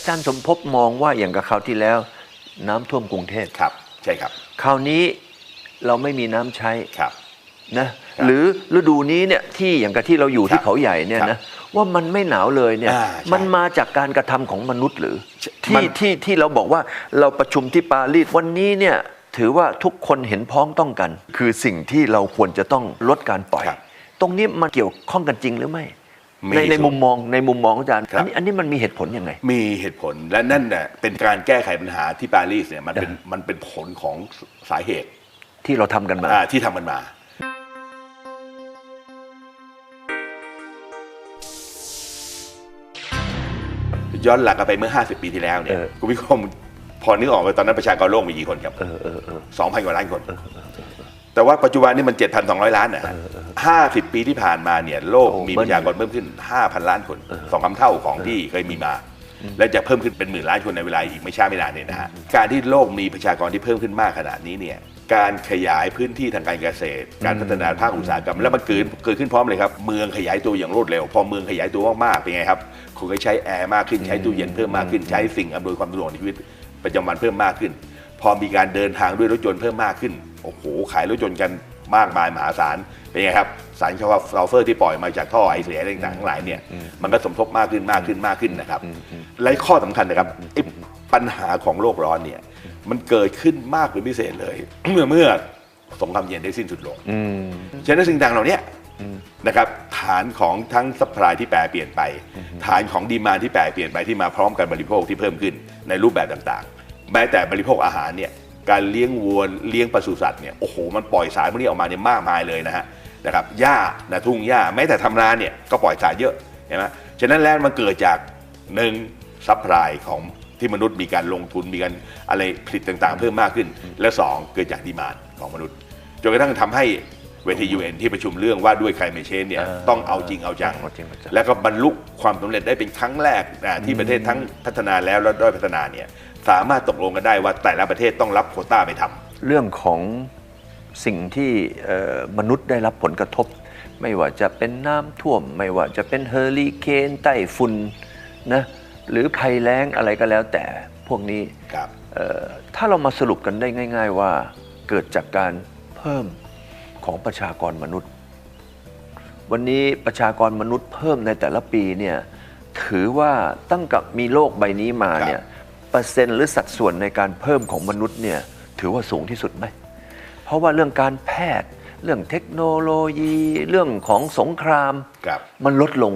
อาจารย์สมภพมองว่าอย่างกับคราวที่แล้ว น้ำท่วมกรุงเทพครับ ใช่ครับคราวนี้เราไม่มีน้ำใช้ครับนะครับหรือฤดูนี้เนี่ยที่อย่างกับที่เราอยู่ครัที่บเขาใหญ่เนี่ยครันะบว่ามันไม่หนาวเลยเนี่ยอ่าใช่มันมาจากการกระทำของมนุษย์หรือมัที่นที่ที่เราบอกว่าเราประชุมที่ปารีสวันนี้เนี่ยถือว่าทุกคนเห็นพ้องต้องกัน คือสิ่งที่เราควรจะต้องลดการปล่อยครับตรงนี้มันเกี่ยวข้องกันจริงหรือไม่ มีในในส่วนมุมมองในมุมมองของอาจารย์ครับอันนี้อันนี้มันมีเหตุผลยังไง มีเหตุผลและนั่นน่ะเป็นการแก้ไขปัญหาที่ปารีสเนี่ยมันเป็นมันเป็นผลของสาเหตุที่เราทำกันมาอ่าที่ทำมันมา ย้อนหลังกลับไปเมื่อ 50 ปีที่แล้วเนี่ยเออคุณผู้ชมพอนึกออกไหมตอนนั้นประชากรโลกมีกี่คนครับเออเออเออ2,000กว่าล้านคน แต่ว่าปัจจุบันนี่มัน 7,200 ล้านนะฮะ50ปีที่ผ่านมาเนี่ยโลกโอ้มีเบิ้ปลระชากรเพิ่มขึ้น 5,000 ล้านคนสองคำเท่าของที่เคยมีมา และจะเพิ่มขึ้นเป็นหมื่นล้านคนในเวลาอีกไม่ช้าไม่นานเนี่ยนะฮะการที่โลกมีประชากรที่เพิ่มขึ้นมากขนาดนี้เนี่ยการขยายพื้นที่ทางการเกษตร การพัฒนาภาคอุตสาหกรรม แล้วมันเกิดเกิดขึ้นพร้อมเลยครับ เมืองขยายตัวอย่างรวดเร็ว พอเมืองขยายตัวมากๆเป็นไงครับคุณก็ใช้แอร์มากขึ้นใช้ตู้เย็นเพิ่มมากขึ้นใช้สิ่งอำนวยความสะดวกในชีวิตประจำวันเพิ่มมากขึ้น พอมีการเดินทางด้วยรถยนต์เพิ่มมากขึ้น โอ้โห ขายรถยนต์กันมากมายมหาศาล เป็นไงครับ สารซัลเฟอร์ที่ปล่อยมาจากท่อไอเสียอะไรต่างๆทั้งหลายเนี่ย มันก็สมทบมากขึ้นมากขึ้นมากขึ้นนะครับ และข้อสำคัญนะครับไอ้ปัญหาของโลกร้อนเนี่ย มันเกิดขึ้นมากเป็นพิเศษเลย เมื่อเมื่อสงครามเย็นได้สิ้นสุดลงอืมฉะนั้นสิ่งต่างเหล่านี้นะครับฐานของทั้งซัพพลายที่แปรเปลี่ยนไป ฐานของดีมานที่แปรเปลี่ยนไปที่มาพร้อมกันบริโภคที่เพิ่มขึ้นในรูปแบบต่างๆ แม้แต่บริโภคอาหารเนี่ยการเลี้ยงวัวเลี้ยงปศุสัตว์เนี่ยโอ้โหมันปล่อยสารพวกนี้ออกมาเนี่ยมากมายเลยนะฮะนะครับหญ้านะทุ่งหญ้าแม้แต่ทำนาเนี่ยก็ปล่อยสารเยอะเห็นไหมฉะนั้นแล้วมันเกิดจากหนึ่งซัพพลายของที่มนุษย์มีการลงทุนมีการอะไรผลิตต่างๆ เพิ่มมากขึ้น และสองเกิดจากดีมานของมนุษย์จนกระทั่งทำให้เวที UN ที่ประชุมเรื่องว่าด้วย climate change เนี่ยอ่าต้องเอาจริงเอาจังเอาจริงเอาจังแล้วก็บรรลุความสำเร็จได้เป็นครั้งแรกอ่าที่ประเทศทั้งพัฒนาแล้วและด้อยพัฒนาเนี่ย สามารถตกลงกันได้ว่าแต่ละประเทศต้องรับโควต้าไปทำเรื่องของสิ่งที่เอ่อมนุษย์ได้รับผลกระทบ ไม่ว่าจะเป็นน้ำท่วม ไม่ว่าจะเป็นเฮอริเคนไต้ฝุ่นนะหรือภัยแล้งอะไรก็แล้วแต่พวกนี้ครับเอ่อถ้าเรามาสรุปกันได้ง่าย ๆ ว่าเกิดจากการเพิ่มของประชากรมนุษย์ วันนี้ประชากรมนุษย์เพิ่มในแต่ละปีเนี่ยถือว่าตั้งกับมีโลกใบนี้มาเนี่ย เปอร์เซ็นต์หรือสัดส่วนในการเพิ่มของมนุษย์เนี่ยถือว่าสูงที่สุดไหม เพราะว่าเรื่องการแพทย์ เรื่องเทคโนโลยี เรื่องของสงครามครับมันลดลง